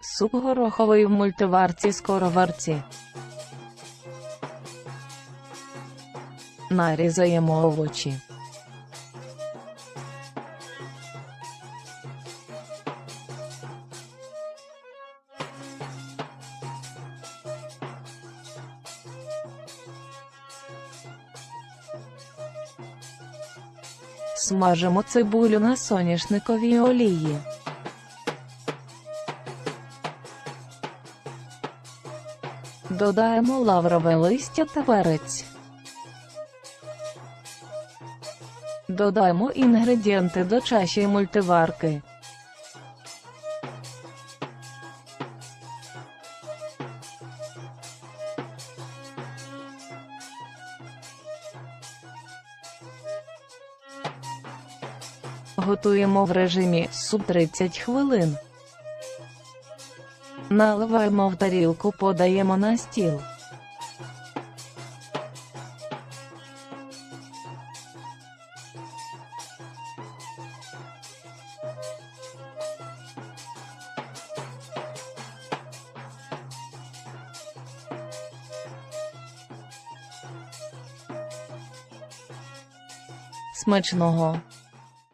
Суп гороховий в мультиварці скороварці. Нарізаємо овочі. Смажимо цибулю на соняшниковій олії. Додаємо лаврове листя та перець. Додаємо інгредієнти до чаші мультиварки. Готуємо в режимі суп 30 хвилин. Наливаємо в тарілку, подаємо на стіл. Смачного!